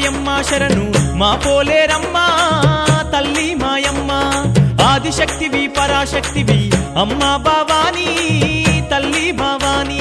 మాయమ్మ శరణు మా పోలేరమ్మ తల్లి మాయమ్మ. ఆదిశక్తివి పరాశక్తివి అమ్మ భవానీ తల్లి భవానీ.